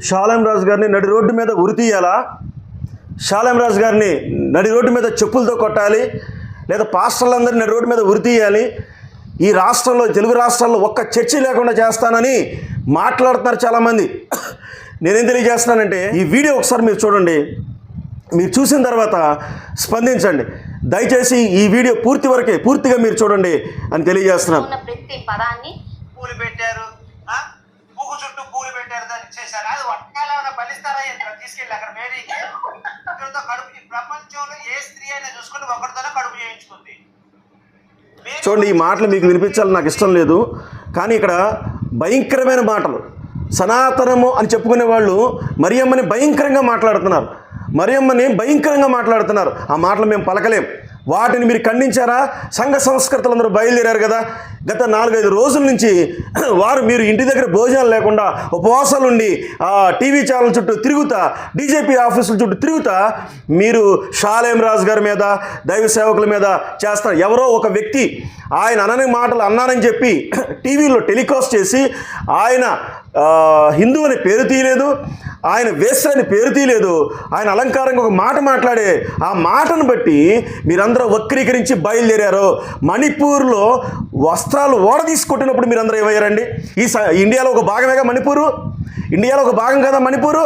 షాలం రాజు గారిని నడి రోడ్డు మీద ఉరితీయాలా షాలం రాజు గారిని నడి రోడ్డు మీద చెప్పులతో కొట్టాలి లేదా పాస్టర్లందరినీ నడి రోడ్డు మీద ఉరితీయాలి ఈ రాష్ట్రంలో తెలుగు రాష్ట్రాల్లో ఒక్క చర్చి లేకుండా చేస్తానని మాట్లాడుతున్నారు చాలామంది. నేనేం తెలియజేస్తున్నానంటే ఈ వీడియో ఒకసారి మీరు చూడండి. మీరు చూసిన తర్వాత స్పందించండి. దయచేసి ఈ వీడియో పూర్తి వరకే పూర్తిగా మీరు చూడండి అని తెలియజేస్తున్నాను. ప్రతి పదాన్ని కూలిపెట్టారు పెట్టారు ఆ? పువ్వు చుట్టూ పూలు పెట్టారు దాన్ని చేశారు? అది ఒక్కలా బలిస్తారా? ఇంత తీసుకెళ్ళి అక్కడ మేరీకి ఒకరితో కడుపు ప్రపంచంలో ఏ స్త్రీ అయినా చూసుకుని ఒకరితోనే కడుపు చేయించుకుంది. చూడండి ఈ మాటలు మీకు వినిపించాలని నాకు ఇష్టం లేదు. కానీ ఇక్కడ భయంకరమైన మాటలు. సనాతనము అని చెప్పుకునే వాళ్ళు మరియమ్మని భయంకరంగా మాట్లాడుతున్నారు. మరియమ్మని భయంకరంగా మాట్లాడుతున్నారు. ఆ మాటలు మేము పలకలేం. వాటిని మీరు ఖండించారా? సంఘ సంస్కృతులందరూ బయలుదేరారు కదా. గత నాలుగైదు రోజుల నుంచి వారు మీరు ఇంటి దగ్గర భోజనాలు లేకుండా ఉపవాసాలు ఉండి టీవీ ఛానల్ చుట్టూ తిరుగుతా డీజేపీ ఆఫీసుల చుట్టూ తిరుగుతా మీరు షాలేం రాజు గారి మీద దైవ సేవకుల మీద చేస్తారు ఎవరో ఒక వ్యక్తి ఆయన అనని మాటలు అన్నానని చెప్పి టీవీలో టెలికాస్ట్ చేసి ఆయన హిందూ అని పేరు తీయలేదు. ఆయన వేశ్య అని పేరు తీయలేదు. ఆయన అలంకారంగా ఒక మాట మాట్లాడే ఆ మాటను బట్టి మీరందరూ వక్రీకరించి బయలుదేరారు. మణిపూర్లో వస్త్రాలు ఓడ తీసుకొట్టినప్పుడు మీరందరూ ఏమయ్యారండి? ఈ స- ఇండియాలో ఒక భాగమేగా మణిపూరు? ఇండియాలో ఒక భాగం కదా మణిపూరు?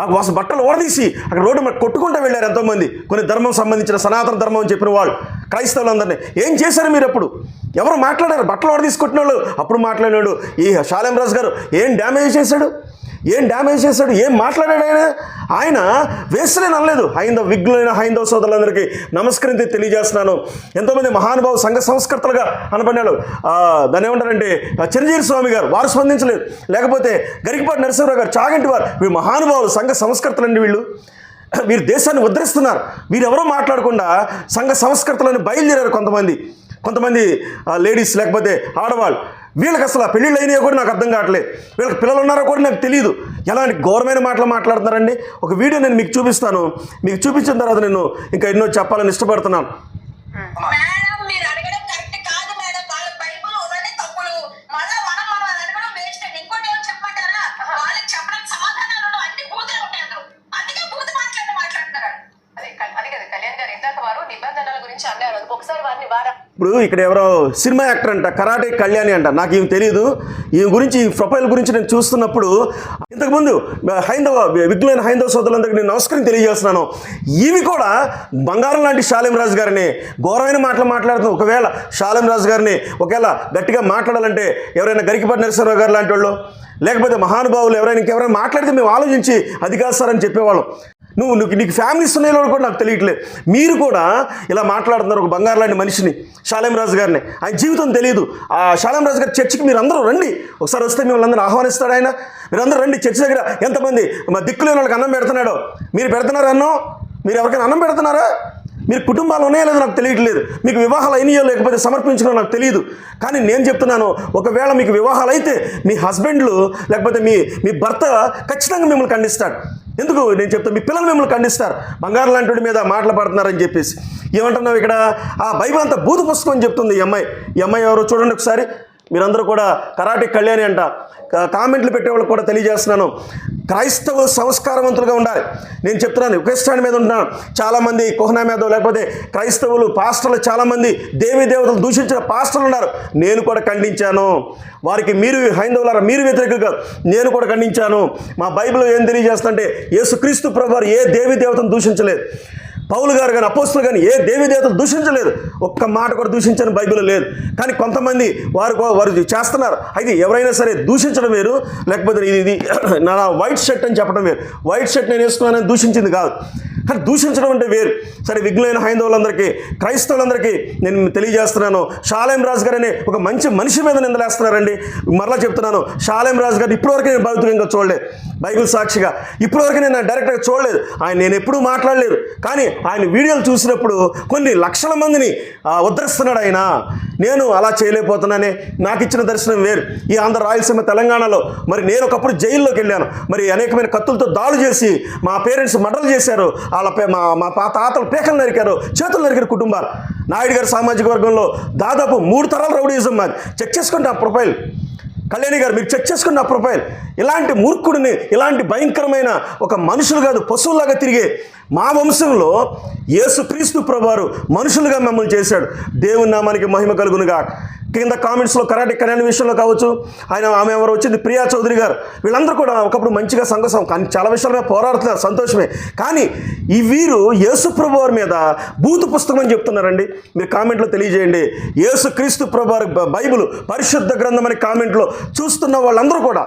ఆ బట్టలు ఓడదీసి అక్కడ రోడ్డు కొట్టుకుంటూ వెళ్ళారు ఎంతోమంది. కొన్ని ధర్మం సంబంధించిన సనాతన ధర్మం అని చెప్పిన వాళ్ళు క్రైస్తవులందరినీ. ఏం చేశారు మీరు అప్పుడు? ఎవరు మాట్లాడారు? బట్టలు ఓడ వాళ్ళు అప్పుడు మాట్లాడినాడు ఈ షాలేం రాజు గారు ఏం డ్యామేజ్ చేశాడు? ఏం డ్యామేజ్ చేశాడు ఏం మాట్లాడాడు ఆయన? ఆయన వేస్తలేని అనలేదు. హైందవ విఘ్నులైన హైందవ సోదరులందరికీ నమస్కరించి తెలియజేస్తున్నాను. ఎంతోమంది మహానుభావ సంఘ సంస్కర్తలుగా అనబడినాడు దాని ఏమంటారంటే చిరంజీవి స్వామి గారు వారు స్పందించలేదు. లేకపోతే గరికపాటి నరసింహరావు గారు చాగంటి వారు వీరు మహానుభావులు సంఘ సంస్కర్తలండి వీళ్ళు. వీరు దేశాన్ని ఉద్ధరిస్తున్నారు. వీరు ఎవరో మాట్లాడకుండా సంఘ సంస్కృతులను బయలుదేరారు కొంతమంది. కొంతమంది లేడీస్ లేకపోతే ఆడవాళ్ళు. వీళ్ళకి అసలు ఆ పెళ్ళిళ్ళు కూడా నాకు అర్థం కావట్లేదు. వీళ్ళకి పిల్లలు ఉన్నారో కూడా నాకు తెలియదు ఎలాంటి ఘోరమైన మాటలు మాట్లాడుతున్నారండి? ఒక వీడియో నేను మీకు చూపిస్తాను. మీకు చూపించిన తర్వాత నేను ఇంకా ఎన్నో చెప్పాలని ఇష్టపడుతున్నాను. ఇప్పుడు ఇక్కడ ఎవరో సినిమా యాక్టర్ అంట కరాటే కళ్యాణి అంట. నాకు ఏం తెలియదు ఈ గురించి ఈ ప్రొఫైల్ గురించి నేను చూస్తున్నప్పుడు ఇంతకుముందు హైందవ విఘ్నులైన హైందవ సోదరులందరికీ నేను నమస్కారం తెలియజేస్తున్నాను. ఈమె కూడా బంగారం లాంటి షాలిం రాజు గారిని ఘోరమైన మాటలు మాట్లాడుతుంది ఒకవేళ షాలిం రాజు గారిని ఒకవేళ గట్టిగా మాట్లాడాలంటే ఎవరైనా గరికిపాటి నరసింహరావు గారు లాంటి వాళ్ళు లేకపోతే మహానుభావులు ఎవరైనా ఇంకెవరైనా మాట్లాడితే మేము ఆలోచించి అది కాదు సార్ అని చెప్పేవాళ్ళం. నువ్వు నీకు నీకు ఫ్యామిలీస్ ఉన్నాయో కూడా నాకు తెలియట్లేదు. మీరు కూడా ఇలా మాట్లాడుతున్నారు ఒక బంగారు లాంటి మనిషిని షాలేం రాజు గారిని. ఆయన జీవితం తెలియదు. ఆ షాలేం రాజు గారి చర్చికి మీరు అందరూ రండి. ఒకసారి వస్తే మిమ్మల్ని అందరూ ఆహ్వానిస్తాడు ఆయన. మీరందరూ రండి. చర్చి దగ్గర ఎంతమంది మా దిక్కులేని వాళ్ళకి అన్నం పెడుతున్నాడో. మీరు పెడుతున్నారా అన్నం? మీరు ఎవరికైనా అన్నం పెడుతున్నారా? మీరు కుటుంబాలు ఉన్నాయో లేదో నాకు తెలియట్లేదు. మీకు వివాహాలు అయినాయో లేకపోతే సమర్పించడం నాకు తెలియదు. కానీ నేను చెప్తున్నాను ఒకవేళ మీకు వివాహాలు అయితే మీ హస్బెండ్లు లేకపోతే మీ మీ భర్త ఖచ్చితంగా మిమ్మల్ని ఖండిస్తాడు. ఎందుకు నేను చెప్తాను మీ పిల్లలు మిమ్మల్ని ఖండిస్తారు. బంగారం లాంటి మీద మాటలు పడుతున్నారని చెప్పేసి. ఏమంటున్నావు ఇక్కడ? ఆ బైబిల్ అంతా బూతు పుస్తకం అని చెప్తుంది ఈ అమ్మాయి. ఈ అమ్మాయి ఎవరో చూడండి ఒకసారి. మీరందరూ కూడా కరాటే కళ్యాణి అంట. కామెంట్లు పెట్టేవాళ్ళకి కూడా తెలియజేస్తున్నాను. క్రైస్తవులు సంస్కారవంతులుగా ఉండాలి. నేను చెప్తున్నాను ఒకే స్టాండ్ మీద ఉంటున్నాను చాలామంది కుహనా మీద లేకపోతే క్రైస్తవులు పాస్టర్లు చాలామంది దేవీ దేవతలు దూషించిన పాస్టర్లు ఉన్నారు. నేను కూడా ఖండించాను. వారికి మీరు హైందవులారా మీరు వ్యతిరేకంగా నేను కూడా ఖండించాను. మా బైబిల్ ఏం తెలియజేస్తుంటే యేసుక్రీస్తు ప్రభు ఏ దేవీ దేవతను దూషించలేదు. పౌలు గారు కానీ అపోస్తులు కానీ ఏ దేవి దేవతలు దూషించలేదు. ఒక్క మాట కూడా దూషించని బైబిల్ లేదు. కానీ కొంతమంది వారు వారు చేస్తున్నారు. అయితే ఎవరైనా సరే దూషించడం వేరు లేకపోతే ఇది ఇది నా వైట్ షర్ట్ అని చెప్పడం వేరు. వైట్ షర్ట్ నేను వేసుకున్నానని దూషించింది కాదు. కానీ దూషించడం అంటే వేరు. సరే విఘ్నులైన హైందవులందరికీ క్రైస్తవులందరికీ నేను తెలియజేస్తున్నాను. షాలేం రాజు గారు అనే ఒక మంచి మనిషి మీద నిందలేస్తున్నారండి మరలా చెప్తున్నాను షాలేం రాజు గారిని ఇప్పటివరకు నేను భౌతికంగా చూడలేదు. బైబిల్ సాక్షిగా ఇప్పటివరకు నేను డైరెక్ట్గా చూడలేదు. ఆయన నేను ఎప్పుడూ మాట్లాడలేదు. కానీ ఆయన వీడియోలు చూసినప్పుడు కొన్ని లక్షల మందిని ఉద్ధరిస్తున్నాడు ఆయన. నేను అలా చేయలేకపోతున్నానే. నాకు ఇచ్చిన దర్శనం వేరు. ఈ ఆంధ్ర రాయలసీమ తెలంగాణలో మరి నేను ఒకప్పుడు జైల్లోకి వెళ్ళాను. మరి అనేకమైన కత్తులతో దాడులు చేసి మా పేరెంట్స్ మర్డర్లు చేశారు. వాళ్ళ పే- మా మా తాతలు పేకలు నరికారు. చేతులు నరికారు కుటుంబాలు. నాయుడు గారి సామాజిక వర్గంలో దాదాపు మూడు తరాల రౌడీజం మాది. చెక్ చేసుకోండి ఆ ప్రొఫైల్. కళ్యాణి గారు మీరు చెక్ చేసుకున్న నా ప్రొఫైల్. ఇలాంటి మూర్ఖుడిని ఇలాంటి భయంకరమైన ఒక మనుషులు కాదు పశువులాగా తిరిగే మా వంశంలో యేసుక్రీస్తు ప్రభువారు మనుషులుగా మిమ్మల్ని చేశాడు. దేవుని నామానికి మహిమ కలుగునుగా కింద కామెంట్స్లో కరాటే కళ్యాణ విషయంలో కావచ్చు ఆయన ఆమె ఎవరు వచ్చింది ప్రియా చౌదరి గారు. వీళ్ళందరూ కూడా ఒకప్పుడు మంచిగా సంఘసం కానీ చాలా విషయాల పోరాడుతున్నారు సంతోషమే. కానీ ఈ వీరు యేసు ప్రభు వారి మీద భూత పుస్తకం అని చెప్తున్నారండి. మీరు కామెంట్లో తెలియజేయండి. యేసు క్రీస్తు ప్రభు బైబుల్ బైబిల్ పరిశుద్ధ గ్రంథం అనే కామెంట్లో చూస్తున్న వాళ్ళందరూ కూడా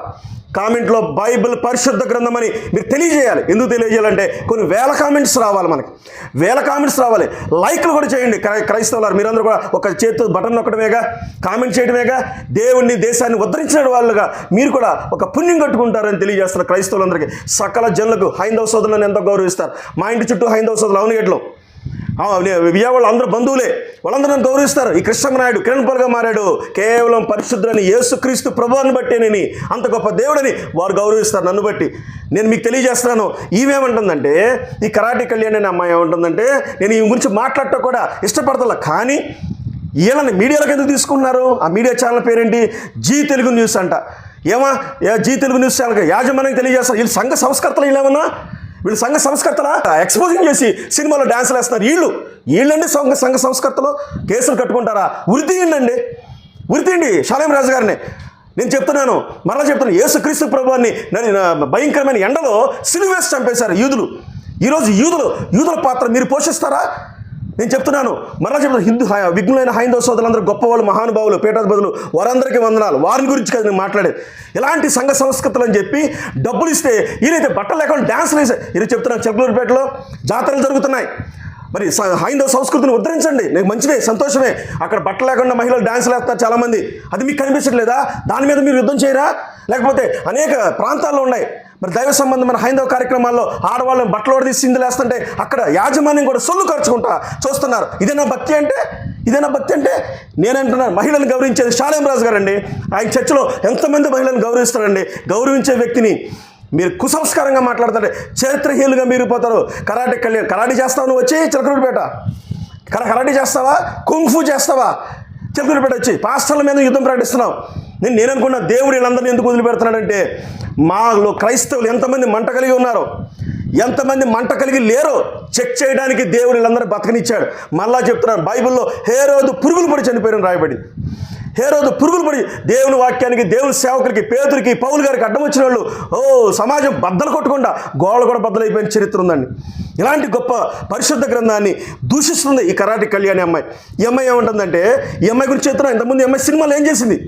కామెంట్లో బైబిల్ పరిశుద్ధ గ్రంథం అని మీరు తెలియజేయాలి. ఎందుకు తెలియజేయాలంటే కొన్ని వేల కామెంట్స్ రావాలి మనకి. వేల కామెంట్స్ రావాలి. లైక్లు కూడా చేయండి. క్రైస్తవులారు మీరందరూ కూడా ఒక చేతితో బటన్ నొక్కడమేగా కామెంట్ చేయడమేగా దేవుణ్ణి దేశాన్ని ఉద్ధరించిన వాళ్ళుగా మీరు కూడా ఒక పుణ్యం కట్టుకుంటారని తెలియజేస్తున్న క్రైస్తవులందరికీ సకల జనులకు హైందవ సోదరులను ఎంతో గౌరవిస్తారు. మా ఇంటి చుట్టూ హైందవ సోదరులు అవునగేట్లో విజయవాళ్ళు అందరూ బంధువులే. వాళ్ళందరూ నన్ను గౌరవిస్తారు. ఈ కృష్ణనాయుడు కిరణ్ పల్గా మారాడు. కేవలం పరిశుద్ధులని యేసుక్రీస్తు ప్రభువాన్ని బట్టేనని అంత గొప్ప దేవుడని వారు గౌరవిస్తారు నన్ను బట్టి. నేను మీకు తెలియజేస్తున్నాను. ఈమెమంటుందంటే ఈ కరాటే కళ్యాణ్ అనే అమ్మాయి ఏమంటుందంటే నేను ఈ గురించి మాట్లాడటం కూడా ఇష్టపడతలే కానీ వీళ్ళని మీడియాలకు ఎందుకు తీసుకున్నారు ఆ మీడియా ఛానల్ పేరేంటి? జీ తెలుగు న్యూస్ అంట. ఏమా? జీ తెలుగు న్యూస్ ఛానల్ యాజమాన్యం తెలియజేస్తారు. వీళ్ళు సంఘ సంస్కర్తలు వీళ్ళేమన్నా? వీళ్ళు సంఘ సంస్కర్తల? ఎక్స్పోజింగ్ చేసి సినిమాలో డ్యాన్సులు వేస్తున్నారు. వీళ్ళు వీళ్ళండి సంఘ సంఘ సంస్కర్తలు? కేసులు కట్టుకుంటారా? ఉరి ఏంటండి ఉరి అండి షాలేం రాజు గారిని. నేను చెప్తున్నాను మరలా చెప్తున్నాను. యేసుక్రీస్తు ప్రభువాన్ని నన్ను భయంకరమైన ఎండలో సిలువేసి చంపేశారు యూదులు. ఈరోజు యూదులు యూదుల పాత్ర మీరు పోషిస్తారా? నేను చెప్తున్నాను మరలా చెప్తాను హిందూ విఘ్నులైన హైందవ సోదరులందరూ గొప్పవాళ్ళు మహానుభావులు పీఠాధిపతులు వారందరికీ వందనాలు. వారిని గురించి కదా నేను మాట్లాడేది. ఎలాంటి సంఘ సంస్కృతులు అని చెప్పి డబ్బులు ఇస్తే ఈయనైతే బట్టలు లేకుండా డ్యాన్స్లు వేసే ఇది చెప్తున్నాను చెక్కలూరుపేటలో జాతరలు జరుగుతున్నాయి. మరి స- హైందవ సంస్కృతిని ఉద్ధరించండి. నీకు మంచిదే సంతోషమే. అక్కడ బట్టలు లేకుండా మహిళలు డ్యాన్సులు వేస్తారు చాలామంది. అది మీకు కనిపించట్లేదా? దాని మీద మీరు యుద్ధం చేయరా? లేకపోతే అనేక ప్రాంతాల్లో ఉన్నాయి. మరి దైవ సంబంధమైన హైందవ కార్యక్రమాల్లో ఆడవాళ్ళని బట్టలు తీసి సిందులు వేస్తుంటే అక్కడ యాజమాన్యం కూడా సొల్లు ఖర్చుకుంటా చూస్తున్నారు. ఇదేనా భక్తి అంటే? ఇదేనా భక్తి అంటే? నేనంటున్నాను మహిళను గౌరవించేది షాలేం రాజు గారండి. ఆయన చర్చలో ఎంతమంది మహిళలను గౌరవిస్తారండి? గౌరవించే వ్యక్తిని మీరు కుసంస్కారంగా మాట్లాడతారు చరిత్రహీనులుగా మీరు పోతారు కరాటే కళ్యాణ్ కరాటే చేస్తావు నువ్వు వచ్చి? చిలకలూరుపేట. కరాటే చేస్తావా? కుంఫు చేస్తావా? చిలకలూరుపేట వచ్చి. పాస్టర్ల మీద యుద్ధం ప్రకటిస్తున్నావు నేను నేను అనుకున్న దేవుడు వీళ్ళందరినీ ఎందుకు వదిలిపెడుతున్నాడంటే మాలో క్రైస్తవులు ఎంతమంది మంట కలిగి ఉన్నారో ఎంతమంది మంట కలిగి లేరో చెక్ చేయడానికి దేవుడు వీళ్ళందరూ బతకనిచ్చాడు. మళ్ళా చెప్తున్నాను బైబిల్లో హే రోజు పురుగులు పడి చనిపోయారని రాయబడి హే రోజు పురుగులు పడి దేవుని వాక్యానికి దేవుని సేవకులకి పేదరికి పౌలు గారికి అడ్డం వచ్చిన వాళ్ళు ఓ సమాజం బద్దలు కొట్టకుండా గోడలు కూడా బద్దలైపోయిన చరిత్ర ఉందండి. ఇలాంటి గొప్ప పరిశుద్ధ గ్రంథాన్ని దూషిస్తుంది ఈ కరాటి కళ్యాణి అమ్మాయి. ఈ అమ్మాయి ఏమంటుందంటే ఈ అమ్మాయి గురించి చెప్తున్నా ఇంతకుముందు ఈ అమ్మాయి సినిమాలు ఏం చేసింది?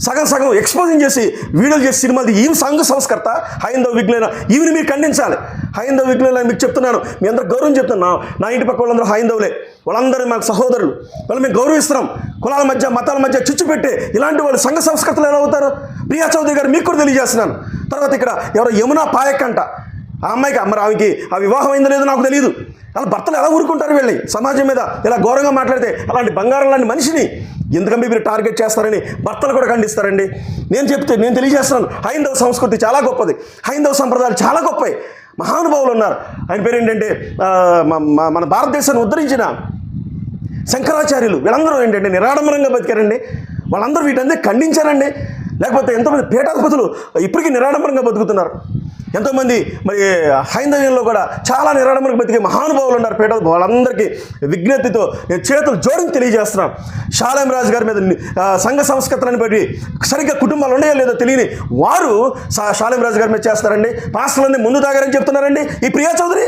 సగం సగం ఎక్స్పోజింగ్ చేసి వీడియోలు చేసి సినిమాలు ఈ సంఘ సంస్కర్త హైందవ విఘ్నులైన ఈవిని మీరు ఖండించాలి. హైందవ విఘ్నులైన మీకు చెప్తున్నాను. మీ అందరూ గౌరవం చెప్తున్నాను. నా ఇంటి పక్క వాళ్ళందరూ హైందవులే. వాళ్ళందరూ మాకు సహోదరులు. వాళ్ళు మేము గౌరవిస్తున్నాం. కులాల మధ్య మతాల మధ్య చిచ్చు పెట్టి ఇలాంటి వాళ్ళు సంఘ సంస్కర్తలు ఎలా అవుతారు? ప్రియా చౌదరి గారు మీకు కూడా తెలియజేస్తున్నాను. తర్వాత ఇక్కడ ఎవరో యమునా పాయక్ అంట. ఆ అమ్మాయికి మరి ఆమెకి ఆ వివాహం అయిందో లేదో నాకు తెలియదు అలా భర్తలు ఎలా ఊరుకుంటారు వెళ్ళి సమాజం మీద ఇలా ఘోరంగా మాట్లాడితే అలాంటి బంగారం లాంటి మనిషిని ఎందుకంటే మీరు టార్గెట్ చేస్తారని భర్తలు కూడా ఖండిస్తారండి. నేను చెప్తే నేను తెలియజేస్తున్నాను హైందవ సంస్కృతి చాలా గొప్పది. హైందవ సంప్రదాయాలు చాలా గొప్పవి. మహానుభావులు ఉన్నారు. ఆయన పేరు ఏంటంటే మన భారతదేశాన్ని ఉద్ధరించిన శంకరాచార్యులు. వీళ్ళందరూ ఏంటంటే నిరాడంబరంగా బతికారండి. వాళ్ళందరూ వీటందరూ ఖండించారండి. లేకపోతే ఎంతోమంది పీఠాధిపతులు ఇప్పటికీ నిరాడంబరంగా బతుకుతున్నారు. ఎంతోమంది మరి హైందవ్యంలో కూడా చాలా నిరాడంబరంగా బతికే మహానుభావులు ఉన్నారు పేట వాళ్ళందరికీ విజ్ఞప్తితో నేను చేతులు జోడించి తెలియజేస్తున్నాను. షాలేం రాజు గారి మీద సంఘ సంస్కృతులను బట్టి సరిగ్గా కుటుంబాలు ఉన్నాయో లేదో తెలియని వారు షాలేం రాజు గారి మీద చేస్తారండి పాస్టర్లన్నీ ముందు తాగారని చెప్తున్నారండి. ఈ ప్రియా చౌదరి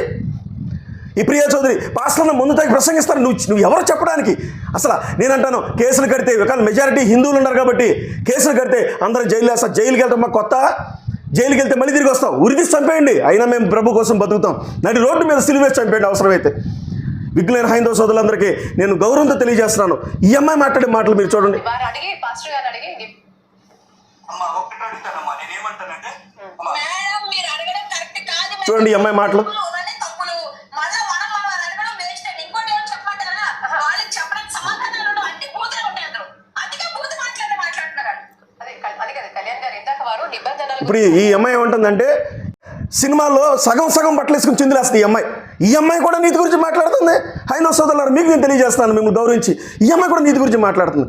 ఈ ప్రియా చౌదరి పాస్టర్లను ముందు తాగి ప్రసంగిస్తారు. నువ్వు నువ్వు ఎవరు చెప్పడానికి? అసలు నేను అంటాను కేసులు కడితే కానీ మెజారిటీ హిందువులు ఉన్నారు కాబట్టి కేసులు కడితే అందరూ జైలు వేస్తారు. జైలుకి వెళ్తాం మాకు కొత్త జైలుకి వెళ్తే మళ్ళీ తిరిగి వస్తాం ఉరిదీసి చంపేయండి. అయినా మేము ప్రభు కోసం బతుకుతాం. నడి రోడ్డు మీద సిలివేసి చంపేయండి అవసరమైతే. విఘ్నులైన హైందవ సోదరులందరికీ నేను గౌరవంతో తెలియజేస్తున్నాను. ఈ అమ్మాయి మాట్లాడే మాటలు మీరు చూడండి. వారు అడిగి పాస్టర్ గారిని ఇప్పుడు ఈ అమ్మాయి ఏమంటుందంటే సినిమాల్లో సగం సగం బట్టలు చిందులేస్తుంది ఈ అమ్మాయి ఈ అమ్మాయి కూడా నీతి గురించి మాట్లాడుతుంది. హైనో సోదరులారు మీకు నేను తెలియజేస్తాను మిమ్మల్ని గౌరవించి ఈ అమ్మాయి కూడా నీతి గురించి మాట్లాడుతుంది.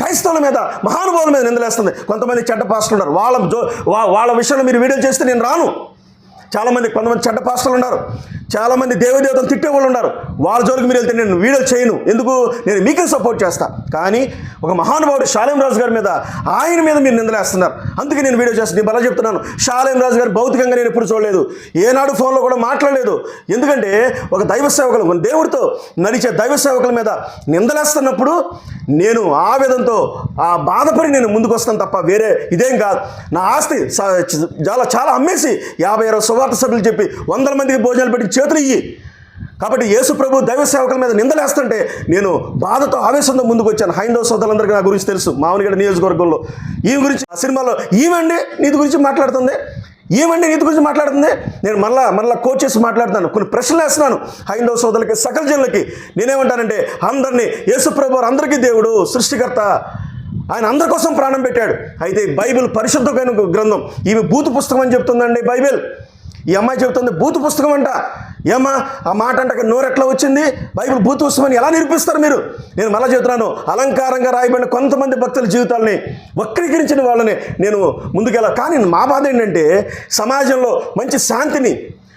క్రైస్తవుల మీద మహానుభావుల మీద నిందలేస్తుంది. కొంతమంది చెడ్డ పాస్టర్లు ఉన్నారు. వాళ్ళ జో వాళ్ళ విషయంలో మీరు వీడియోలు చేస్తే నేను రాను. చాలామంది కొంతమంది చెడ్డ పాస్టర్లు ఉన్నారు. చాలామంది దేవదేవతలు తిట్టేవాళ్ళు ఉన్నారు. వాళ్ళ జోలికి మీరు వెళ్తే నేను వీడియో చేయను. ఎందుకు? నేను మీకే సపోర్ట్ చేస్తా. కానీ ఒక మహానుభావుడు శాలేం రాజు గారి మీద ఆయన మీద మీరు నిందలేస్తున్నారు. అందుకే నేను వీడియో చేస్తాను నేను బలా చెప్తున్నాను. శాలేం రాజు గారు భౌతికంగా నేను ఎప్పుడు చూడలేదు. ఏనాడు ఫోన్లో కూడా మాట్లాడలేదు. ఎందుకంటే ఒక దైవ సేవకులు మన దేవుడితో నడిచే దైవ సేవకుల మీద నిందలేస్తున్నప్పుడు నేను ఆవేదంతో ఆ బాధపడి నేను ముందుకు వస్తాను తప్ప వేరే ఇదేం కాదు. నా ఆస్తి చాలా చాలా అమ్మేసి యాభై అరవై సువార్త సభ్యులు చెప్పి వందల మందికి భోజనాలు పెట్టి చేతులు ఇయ్యి కాబట్టి యేసు ప్రభు దైవ సేవకుల మీద నిందలేస్తుంటే నేను బాధతో ఆవేశంతో ముందుకు వచ్చాను. హైందవ సోదరులందరికీ నా గురించి తెలుసు. మామూలుగా నియోజకవర్గంలో. ఈ గురించి ఆ సినిమాలో ఈవండి నీతి గురించి మాట్లాడుతుంది. ఏమండి నీతి గురించి మాట్లాడుతుంది. నేను మళ్ళా మళ్ళీ కోచ్ చేసి మాట్లాడుతాను కొన్ని ప్రశ్నలు వేస్తున్నాను హైందవ సోదరులకి సకల జనులకి. నేనేమంటానంటే అందరినీ యేసుప్రభు అందరికీ దేవుడు సృష్టికర్త. ఆయన అందరి కోసం ప్రాణం పెట్టాడు. అయితే బైబిల్ పరిశుద్ధమైన గ్రంథం. ఈమె బూతు పుస్తకం అని చెప్తుందండి బైబిల్. ఈ అమ్మాయి చెబుతుంది బూతు పుస్తకం అంట. ఏమ్మా ఆ మాట అంటే నోరెట్లా వచ్చింది? బైబిల్ భూతోత్సవాన్ని ఎలా నిరూపిస్తారు మీరు? నేను మళ్ళీ చెబుతున్నాను అలంకారంగా రాయబడిన కొంతమంది భక్తుల జీవితాలని వక్రీకరించిన వాళ్ళని నేను ముందుకెళ్ళాలి కానీ మా బాధ ఏంటంటే సమాజంలో మంచి శాంతిని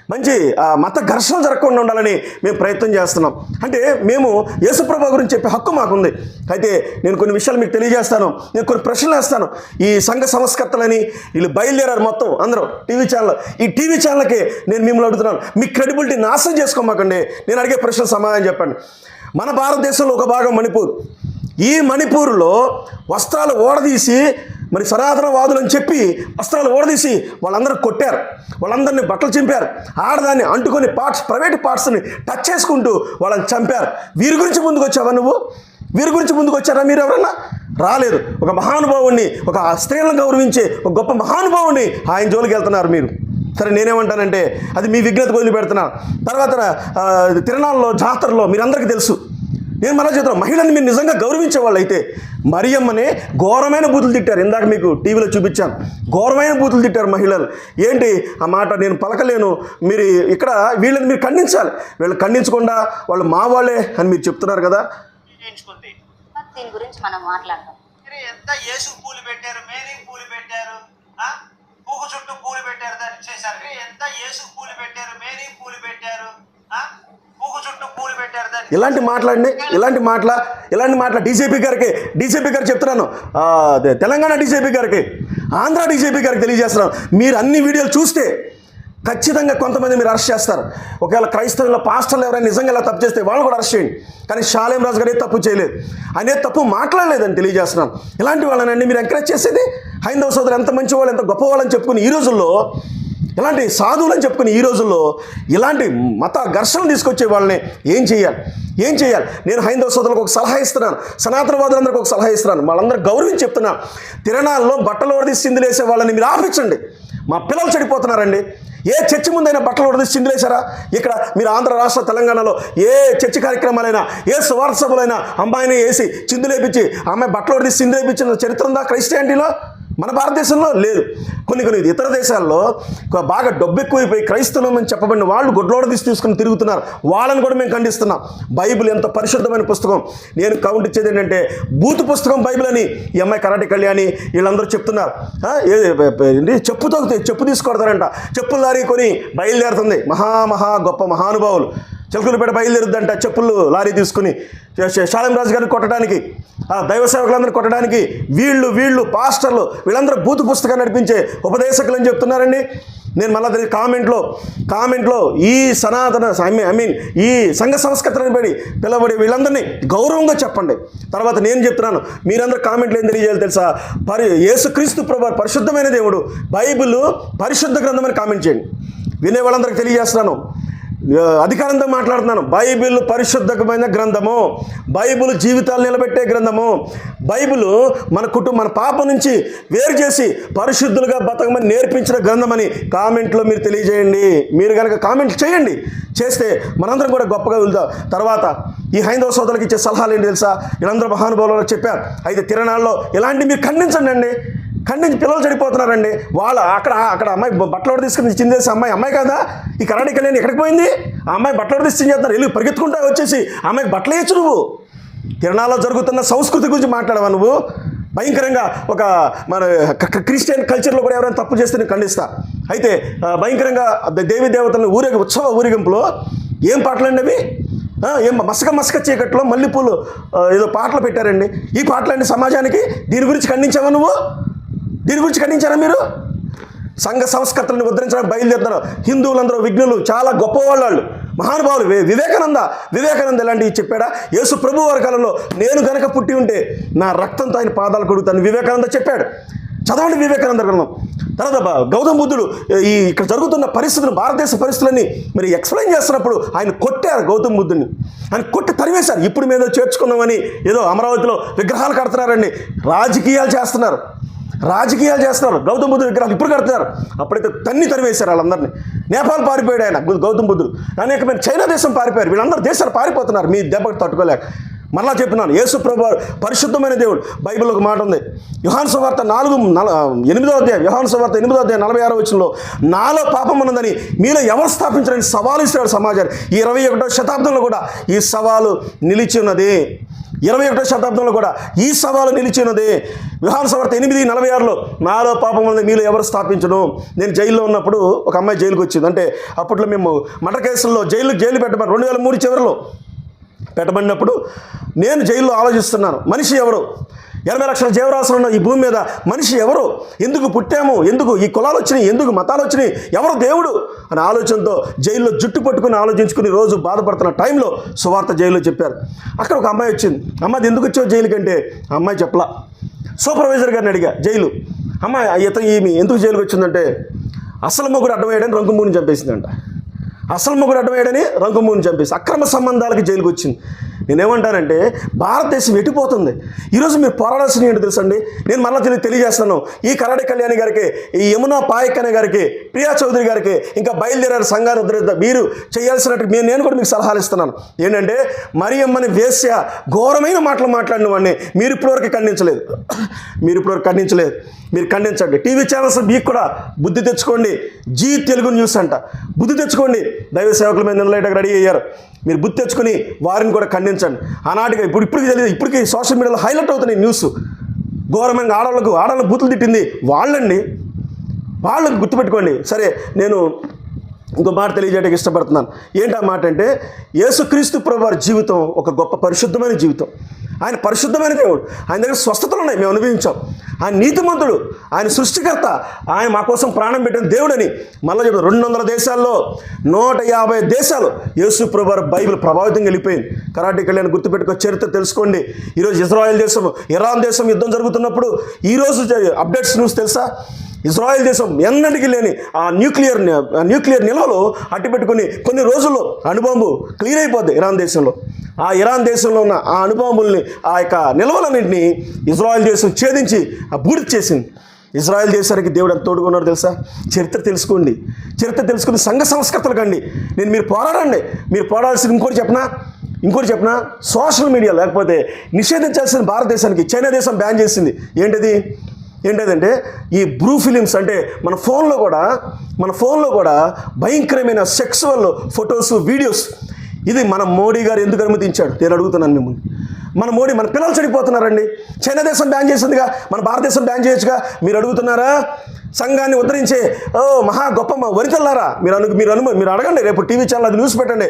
మంచి ఆ, మత ఘర్షణ జరగకుండా ఉండాలని మేము ప్రయత్నం చేస్తున్నాం. అంటే మేము యేసుప్రభ గురించి చెప్పే హక్కు మాకుంది. అయితే నేను కొన్ని విషయాలు మీకు తెలియజేస్తాను. నేను కొన్ని ప్రశ్నలు వేస్తాను. ఈ సంఘ సంస్కర్తలని వీళ్ళు బయలుదేరారు మొత్తం అందరూ టీవీ ఛానల్. ఈ టీవీ ఛానల్కి నేను మిమ్మల్ని అడుగుతున్నాను. మీ క్రెడిబిలిటీ నాశనం చేసుకోమాకండి. నేను అడిగే ప్రశ్న సమాధానం చెప్పండి. మన భారతదేశంలో ఒక భాగం మణిపూర్. ఈ మణిపూర్లో వస్త్రాలు ఓడదీసి మరి సనాతనవాదులు అని చెప్పి వస్త్రాలు ఓడదీసి వాళ్ళందరూ కొట్టారు. వాళ్ళందరినీ బట్టలు చింపారు. ఆడదాన్ని అంటుకొని పార్ట్స్ ప్రైవేట్ పార్ట్స్ని టచ్ చేసుకుంటూ వాళ్ళని చంపారు. వీరి గురించి ముందుకు వచ్చావా నువ్వు? వీరి గురించి ముందుకు వచ్చారా మీరు ఎవరన్నా? రాలేదు. ఒక మహానుభావుణ్ణి ఒక స్త్రీలను గౌరవించే ఒక గొప్ప మహానుభావుణ్ణి ఆయన జోలికి వెళ్తున్నారు మీరు. సరే నేనేమంటానంటే అది మీ విఘ్నత వదిలిపెడుతున్నా. తర్వాత తిరణాల్లో జాతరలో మీరందరికీ తెలుసు. నేను మళ్ళీ చెప్తాను మహిళని మీరు నిజంగా గౌరవించే వాళ్ళు అయితే మరియమ్మనే ఘోరమైన బూతులు తిట్టారు. ఇందాక మీకు టీవీలో చూపించాను. ఘోరమైన బూతులు తిట్టారు మహిళలు. ఏంటి? ఆ మాట నేను పలకలేను. మీరు ఇక్కడ వీళ్ళని మీరు ఖండించాలి. వీళ్ళు ఖండించకుండా వాళ్ళు మా వాళ్ళే అని మీరు చెప్తున్నారు కదా. దీని గురించి మనం మాట్లాడదాం. మీరు ఎంత యేసు పూలు పెట్టారు? మేరీ పూలు పెట్టారు ఆ? పూకు చుట్టూ పూలు పెట్టారు దాన్ని చేశారు మీరు ఎంత యేసు పూలు పెట్టారు మేరీ పూలు పెట్టారు ఆ? పూకు చుట్టూ పూలు పెట్టారు దాన్ని ఇలాంటి మాట్లాడండి ఇలాంటి మాటల ఇలాంటి మాటల డీజీపీ గారికి డీజీపీ గారు చెప్తున్నాను. అదే తెలంగాణ డీజీపీ గారికి ఆంధ్ర డీజీపీ గారికి తెలియజేస్తున్నాను. మీరు అన్ని వీడియోలు చూస్తే ఖచ్చితంగా కొంతమంది మీరు అరెస్ట్ చేస్తారు. ఒకవేళ క్రైస్తవుల పాస్టర్లు ఎవరైనా నిజంగా ఇలా తప్పు చేస్తే వాళ్ళు కూడా అరెస్ట్ చేయండి. కానీ షాలేం రాజు గారు ఏ తప్పు చేయలేదు. ఆయన ఏ తప్పు మాట్లాడలేదని తెలియజేస్తున్నాను. ఇలాంటి వాళ్ళనండి మీరు ఎంకరేజ్ చేసేది హైందవ సోదరు ఎంత మంచి వాళ్ళు ఎంత గొప్ప వాళ్ళని చెప్పుకుని ఈ రోజుల్లో ఇలాంటి సాధువులని చెప్పుకుని ఈ రోజుల్లో ఇలాంటి మత ఘర్షణలు తీసుకొచ్చే వాళ్ళని ఏం చేయాలి? ఏం చేయాలి? నేను హైందవ సోదరులకు ఒక సలహా ఇస్తున్నాను సనాతనవాదులందరికీ ఒక సలహా ఇస్తున్నాను వాళ్ళందరూ గౌరవించి చెప్తున్నాను తిరణాల్లో బట్టలు ఓడదీసి సిందులేసే వాళ్ళని మీరు ఆపించండి. మా పిల్లలు చెడిపోతున్నారండి. ఏ చర్చి ముందైనా బట్టలు ఓడదీసి సిందులేశారా ఇక్కడ మీరు ఆంధ్ర రాష్ట్ర తెలంగాణలో ఏ చర్చి కార్యక్రమాలైనా ఏ సువార్త సభలైనా అమ్మాయిని వేసి చిందులేపించి అమ్మాయి బట్టలు ఓడదీసి సిందులేపించిన చరిత్ర ఉందా క్రైస్టియానిటీలో? మన భారతదేశంలో లేదు. కొన్ని కొన్ని ఇతర దేశాల్లో బాగా డబ్బు ఎక్కువైపోయి క్రైస్తవం అని చెప్పబడిన వాళ్ళు గొడ్లోడ తీసి తీసుకుని తిరుగుతున్నారు. వాళ్ళని కూడా మేము ఖండిస్తున్నాం. బైబిల్ ఎంత పరిశుద్ధమైన పుస్తకం. నేను కౌంట్ ఇచ్చేది ఏంటంటే బూత్ పుస్తకం బైబిల్ అని ఈ అమ్మాయి కరాటే కళ్యాణి వీళ్ళందరూ చెప్తున్నారు. చెప్పు ఏ- చెప్పుతో చెప్పు తీసుకొడతారంట. చెప్పులు దారి కొని బయలుదేరుతుంది. మహా మహా గొప్ప మహానుభావులు. చిలకలపేట బయలుదేరుద్దంట. చెప్పులు లారీ తీసుకుని శాలం రాజు గారిని కొట్టడానికి ఆ దైవ సేవకులందరినీ కొట్టడానికి వీళ్ళు వీళ్ళు పాస్టర్లు వీళ్ళందరూ బూతు పుస్తకాన్ని నడిపించే ఉపదేశకులు అని చెప్తున్నారండి. నేను మళ్ళీ కామెంట్లో కామెంట్లో ఈ సనాతన ఐ మీన్ ఐ మీన్ ఈ సంఘ సంస్కృతిని పడి పిలవబడి వీళ్ళందరినీ గౌరవంగా చెప్పండి. తర్వాత నేను చెప్తున్నాను మీరందరూ కామెంట్లు ఏం తెలియజేయాలి తెలుసా? పరి యేసుక్రీస్తు ప్రభు పరిశుద్ధమైన దేవుడు బైబిల్ పరిశుద్ధ గ్రంథమని కామెంట్ చేయండి. వినే వాళ్ళందరికీ తెలియజేస్తున్నాను. అధికారంతో మాట్లాడుతున్నాను. బైబిల్ పరిశుద్ధకమైన గ్రంథము. బైబిల్ జీవితాలు నిలబెట్టే గ్రంథము. బైబిల్ మన కుటుంబం మన పాప నుంచి వేరు చేసి పరిశుద్ధులుగా బతకమని నేర్పించిన గ్రంథమని కామెంట్లో మీరు తెలియజేయండి. మీరు కనుక కామెంట్ చేయండి. చేస్తే మనందరం కూడా గొప్పగా వెళ్తాం తర్వాత ఈ హైందవ సోదరులకు ఇచ్చే సలహాలు ఏంటి తెలుసా? వీళ్ళందరూ మహానుభావులు చెప్పారు. అయితే తిరణాల్లో ఇలాంటి మీరు ఖండించండి అండి. ఖండించి పిల్లలు చెడిపోతున్నారండి. వాళ్ళ అక్కడ అక్కడ అమ్మాయి బట్టలు తీసుకుని చిందేసి అమ్మాయి అమ్మాయి కదా? ఈ కరాడి కళ్యాణ్ ఎక్కడికి పోయింది? ఆ అమ్మాయి బట్టలు తీసుకుని చేస్తున్నారు? వెళ్ళి పరిగెత్తుకుంటా వచ్చేసి అమ్మాయికి బట్టలు వేయచ్చు నువ్వు. తిరణాల్లో జరుగుతున్న సంస్కృతి గురించి మాట్లాడవా నువ్వు? భయంకరంగా ఒక మన క- క్రిస్టియన్ కల్చర్లో కూడా ఎవరైనా తప్పు చేస్తే నేను ఖండిస్తా. అయితే భయంకరంగా దేవి దేవతలను ఊరేగి ఉత్సవ ఊరేగింపులో ఏం పాటలండి అవి? ఏం మసక మసక చీకట్లో మల్లెపూలు ఏదో పాటలు పెట్టారండి. ఈ పాటలండి సమాజానికి దీని గురించి ఖండించావా నువ్వు? దీని గురించి ఖండించారా మీరు? సంఘ సంస్కృతులను ఉద్ధరించడానికి బయలుదేరుతారు హిందువులందరూ విఘ్నులు చాలా గొప్పవాళ్ళు వాళ్ళు మహానుభావులు వివేకానంద వివేకానంద ఇలాంటివి చెప్పాడా? యేసు ప్రభు వారి కాలంలో నేను గనక పుట్టి ఉంటే నా రక్తంతో ఆయన పాదాలు కొడుగుతాను వివేకానంద చెప్పాడు. చదవండి వివేకానంద గ్రంథం. తర్వాత గౌతమ బుద్ధుడు ఈ ఇక్కడ జరుగుతున్న పరిస్థితులు భారతదేశ పరిస్థితులన్నీ మరి ఎక్స్ప్లెయిన్ చేస్తున్నప్పుడు ఆయన కొట్టారు గౌతమ బుద్ధుడిని. ఆయన కొట్టి తరివేశారు ఇప్పుడు మీద చేర్చుకున్నామని ఏదో అమరావతిలో విగ్రహాలు కడుతున్నారండి రాజకీయాలు చేస్తున్నారు. రాజకీయాలు చేస్తున్నారు. గౌతమ బుద్ధుడు విగ్రహాలు ఇప్పుడు కడుతున్నారు. అప్పుడైతే తన్ని తరివేశారు వాళ్ళందరినీ. నేపాల్ పారిపోయాడు ఆయన గౌతమ బుద్ధుడు. అనేకమైన చైనా దేశం పారిపోయారు. వీళ్ళందరూ దేశాలు పారిపోతున్నారు. మీ దెబ్బకు తట్టుకోలేక. మరలా చెప్తున్నాను యేసు ప్రభు పరిశుద్ధమైన దేవుడు. బైబిల్లో ఒక మాట ఉంది. యుహాన్ సువార్త నాలుగు నల ఎనిమిదో అధ్యాయం యుహాన్ సువార్త ఎనిమిదో అధ్యాయం నలభై ఆరో వచ్చినలో నాలో పాపం ఉన్నదని మీలో ఎవరు స్థాపించడానికి సవాలు ఇస్తాడు సమాజాన్ని. ఈ ఇరవై ఒకటో శతాబ్దంలో కూడా ఈ సవాలు నిలిచి ఉన్నది. ఇరవై ఒకటో శతాబ్దంలో కూడా ఈ సవాలు నిలిచినది. ఉన్నది సవర్త ఎనిమిది నలభై ఆరులో నాలో పాపం ఉంది మీలో ఎవరు స్థాపించడం నేను జైల్లో ఉన్నప్పుడు ఒక అమ్మాయి జైలుకి వచ్చింది. అంటే అప్పట్లో మేము మటర్ కేసుల్లో జైలు జైలు పెట్టమని రెండు వేల మూడు చివరిలో పెట్టబడినప్పుడు నేను జైల్లో ఆలోచిస్తున్నాను. మనిషి ఎవరు? ఎనభై లక్షల జీవరాశులు ఉన్న ఈ భూమి మీద మనిషి ఎవరు? ఎందుకు పుట్టాము? ఎందుకు ఈ కులాలు వచ్చినాయి? ఎందుకు మతాలు వచ్చినాయి? ఎవరు దేవుడు? అనే ఆలోచనతో జైల్లో జుట్టు పట్టుకుని ఆలోచించుకుని రోజు బాధపడుతున్న టైంలో సువార్త జైల్లో చెప్పారు. అక్కడ ఒక అమ్మాయి వచ్చింది. అమ్మాయి ఎందుకు వచ్చావు జైలుకి అంటే ఆ అమ్మాయి చెప్పలా. సూపర్వైజర్ గారిని అడిగా జైలు. అమ్మాయి ఇతను ఈమె ఎందుకు జైలుకి వచ్చిందంటే అసలు మొగుడు అడ్డమయ్యాడని రంగుమూని చంపేసిందంట. అసలు మొగుడు అడ్డమయ్యాడని రంగుమూని చంపేసి అక్రమ సంబంధాలకి జైలుకి వచ్చింది. నేనేమంటానంటే భారతదేశం ఎటుపోతుంది? ఈరోజు మీరు పోరాడాల్సిన ఏంటో తెలుసండి? నేను మరలా తెలియ తెలియజేస్తున్నాను. ఈ కరాడే కళ్యాణి గారికి ఈ యమునా పాయక్ అనే గారికి ప్రియా చౌదరి గారికి ఇంకా బయలుదేరారు సంఘాన్ని ఉద్ధరిద్దాం మీరు చేయాల్సినట్టు నేను నేను కూడా మీకు సలహాలు ఇస్తున్నాను. ఏంటంటే మరియమ్మని వేస్య ఘోరమైన మాటలు మాట్లాడిన వాడిని మీరు ఇప్పటివరకు ఖండించలేదు. మీరు ఇప్పటివరకు ఖండించలేదు. మీరు ఖండించండి టీవీ ఛానల్స్ మీకు కూడా బుద్ధి తెచ్చుకోండి. జీ తెలుగు న్యూస్ అంట. బుద్ధి తెచ్చుకోండి. దైవ సేవకుల మీద నిలయటకు రెడీ అయ్యారు. మీరు బుద్ధి తెచ్చుకొని వారిని కూడా ఖండించండి. ఆనాటిగా ఇప్పుడు ఇప్పటికి తెలియదు ఇప్పటికీ సోషల్ మీడియాలో హైలైట్ అవుతున్నాయి న్యూస్. ఘోరమైన ఆడవాళ్ళకు ఆడవాళ్ళకు బూతులు తిట్టింది వాళ్ళండి. వాళ్ళకు గుర్తుపెట్టుకోండి. సరే నేను ఇంకో మాట తెలియజేయడానికి ఇష్టపడుతున్నాను. ఏంటి ఆ మాట అంటే యేసుక్రీస్తు ప్రభువారి జీవితం ఒక గొప్ప పరిశుద్ధమైన జీవితం. ఆయన పరిశుద్ధమైన దేవుడు. ఆయన దగ్గర స్వస్థతలు ఉన్నాయి మేము అనుభవించాం. ఆయన నీతిమంతుడు ఆయన సృష్టికర్త. ఆయన మా కోసం ప్రాణం పెట్టిన దేవుడని మళ్ళీ చెప్తాను రెండు వందల దేశాల్లో నూట యాభై దేశాలు యేసు ప్రభువారి బైబిల్ ప్రభావితంగా వెళ్ళిపోయింది. కరాటే కళ్యాణ్ గుర్తుపెట్టుకో చరిత్ర తెలుసుకోండి. ఈరోజు ఇజ్రాయెల్ దేశం ఇరాన్ దేశం యుద్ధం జరుగుతున్నప్పుడు ఈరోజు అప్డేట్స్ న్యూస్ తెలుసా? ఇజ్రాయెల్ దేశం ఎన్నటికీ లేని ఆ న్యూక్లియర్ ఆ న్యూక్లియర్ నిల్వలు అట్టిపెట్టుకుని కొన్ని రోజుల్లో అణుబాంబు క్లియర్ అయిపోద్ది ఇరాన్ దేశంలో. ఆ ఇరాన్ దేశంలో ఉన్న ఆ అణుబాంబుల్ని ఆ యొక్క నిల్వలన్నింటినీ ఇజ్రాయెల్ దేశం ఛేదించి ఆ బూడిద చేసింది. ఇజ్రాయెల్ దేశానికి దేవుడు ఎంత తోడుగా తెలుసా? చరిత్ర తెలుసుకోండి. చరిత్ర తెలుసుకుని సంఘ సంస్కృతలు కండి. నేను మీరు పోరాడండి. మీరు పోరాడాల్సింది ఇంకోటి చెప్పనా? ఇంకోటి చెప్పనా? సోషల్ మీడియా లేకపోతే నిషేధించాల్సిన భారతదేశానికి చైనా దేశం బ్యాన్ చేసింది. ఏంటిది? ఏంటంటే ఈ బ్రూ ఫిలిమ్స్ అంటే మన ఫోన్లో కూడా మన ఫోన్లో కూడా భయంకరమైన సెక్సువల్ ఫొటోస్ వీడియోస్ ఇది మన మోడీ గారు ఎందుకు అనుమతించాడు? నేను అడుగుతున్నాను మిమ్మల్ని. మన మోడీ మన పిల్లలు చెడిపోతున్నారండి చైనా దేశం బ్యాన్ చేసిందిగా మన భారతదేశం బ్యాన్ చేయొచ్చుగా. మీరు అడుగుతున్నారా? సంఘాన్ని ఉద్ధరించే ఓ మహా గొప్ప వరితల్లారా మీరు అను మీరు అను మీరు అడగండి రేపు టీవీ ఛానల్ అది న్యూస్ పెట్టండి.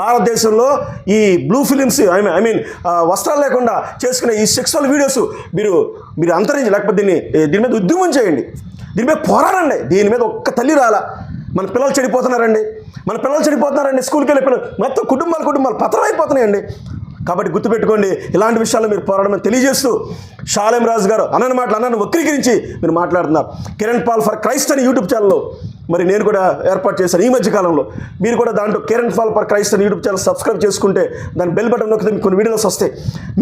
భారతదేశంలో ఈ blue films I mean I mean వస్త్రాలు లేకుండా చేసుకునే ఈ సెక్సువల్ వీడియోస్ మీరు మీరు అంతరించి లేకపోతే దీన్ని దీని మీద ఉద్యమం చేయండి. దీని మీద పోరాడండి. దీని మీద ఒక్క తల్లి రాలా. మన పిల్లలు చెడిపోతున్నారండి. మన పిల్లలు చెడిపోతున్నారండి. స్కూల్కి వెళ్ళే పిల్లలు మొత్తం కుటుంబాలు కుటుంబాలు పతనం అయిపోతున్నాయండి కాబట్టి గుర్తుపెట్టుకోండి ఇలాంటి విషయాలు మీరు పోరాడమని తెలియజేస్తూ షాలేం రాజు గారు అన్నని మాటలు అన్నను వక్రీకరించి మీరు మాట్లాడుతున్నారు. కిరణ్ పాల్ ఫర్ క్రైస్ట్ అని యూట్యూబ్ ఛానల్లో మరి నేను కూడా ఏర్పాటు చేశాను. ఈ మధ్య కాలంలో మీరు కూడా దాంట్లో కిరణ్ ఫాల్ ఫర్ క్రైస్ట్ అని యూట్యూబ్ ఛానల్ సబ్స్క్రైబ్ చేసుకుంటే దాని బెల్ బటన్ నొక్కితే మీకు కొన్ని వీడియోస్ వస్తాయి.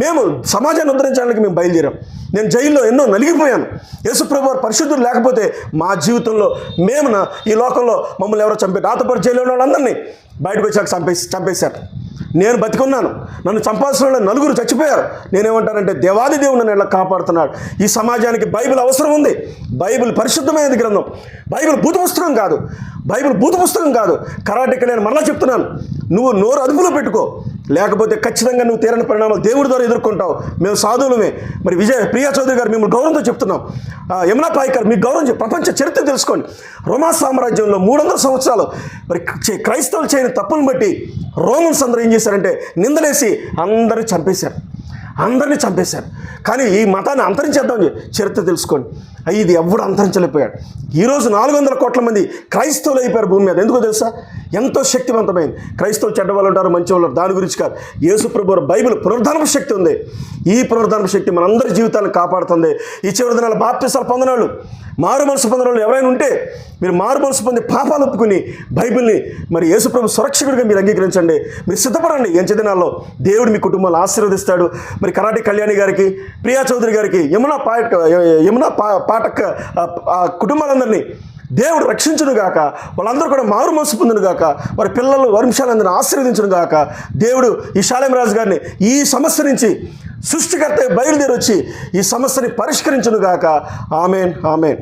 మేము సమాజాన్ని ఉద్ధరించడానికి మేము బయలుదేరాం. నేను జైల్లో ఎన్నో నలిగిపోయాను. యేసుప్రభు వారు పరిశుద్ధులు లేకపోతే మా జీవితంలో మేము నా ఈ లోకంలో మమ్మల్ని ఎవరో చంపే నాతో పాటు జైల్లో ఉన్న వాళ్ళందరినీ బయటకు వచ్చాక చంపేసి చంపేశారు. నేను బతికున్నాను. నన్ను చంపాల్సిన వాళ్ళు నలుగురు చచ్చిపోయారు. నేనేమంటానంటే దేవాది దేవుడు నన్ను ఇలా కాపాడుతున్నాడు? ఈ సమాజానికి బైబిల్ అవసరం ఉంది. బైబిల్ పరిశుద్ధమైనది గ్రంథం. బైబిల్ భూత పుస్తకం కాదు. బైబిల్ భూత పుస్తకం కాదు. కరాటిక నేను మరలా చెప్తున్నాను. నువ్వు నోరు అదుపులో పెట్టుకో. లేకపోతే ఖచ్చితంగా నువ్వు తీరని పరిణామాలు దేవుడి ద్వారా ఎదుర్కొంటావు. మేము సాధువులమే. మరి విజయ ప్రియా చౌదరి గారు మిమ్మల్ని గౌరవంతో చెప్తున్నాం. ఆ, యమునా పాయికర్ మీకు గౌరవం ప్రపంచ చరిత్ర తెలుసుకోండి. రోమా సామ్రాజ్యంలో మూడు వందల సంవత్సరాలు మరి చే- క్రైస్తవులు చేయని తప్పులను బట్టి రోమన్స్ అందరూ ఏం చేశారంటే నిందలేసి అందరిని చంపేశారు. అందరినీ చంపేశారు. కానీ ఈ మతాన్ని అంతరించేద్దాం చరిత్ర తెలుసుకోండి. ఇది ఎవడు అంతరించలేకపోయాడు ఈరోజు నాలుగు వందల కోట్ల మంది క్రైస్తవులు అయిపోయారు భూమి మీద. ఎందుకో తెలుసా? ఎంతో శక్తివంతమైంది. క్రైస్తవులు చెడ్డ వాళ్ళు ఉంటారు మంచి వాళ్ళు దాని గురించి కాదు. యేసు బైబిల్ పునరుద్ధరణ శక్తి ఉంది. ఈ పునరుద్ధరణ శక్తి మనందరి జీవితాలను కాపాడుతుంది. ఈ చివరి దినాల బాప్తిసాలు పొందనాళ్ళు మారు మనసు పొందిన వాళ్ళు ఎవరైనా ఉంటే మీరు మారు మనసు పొంది పాపాలు ఒప్పుకుని బైబిల్ని మరి యేసుప్రభు సురక్షకుడిగా మీరు అంగీకరించండి. మీరు సిద్ధపడండి. ఎంచ దినాల్లో దేవుడు మీ కుటుంబాలు ఆశీర్వదిస్తాడు. మరి కరాటి కళ్యాణి గారికి ప్రియా చౌదరి గారికి యమునా పా యమునా పా మాట ఆ- కుటుంబాలందరినీ దేవుడు రక్షించును గాక వాళ్ళందరూ కూడా మారు మనసు పొందును గాక వారి పిల్లలు వంశాలందరినీ ఆశీర్వదించును గాక దేవుడు ఈ శాలేం రాజు గారిని ఈ సమస్య నుంచి సృష్టికర్త బయలుదేరి వచ్చి ఈ సమస్యని పరిష్కరించును గాక ఆమెన్ ఆమెన్.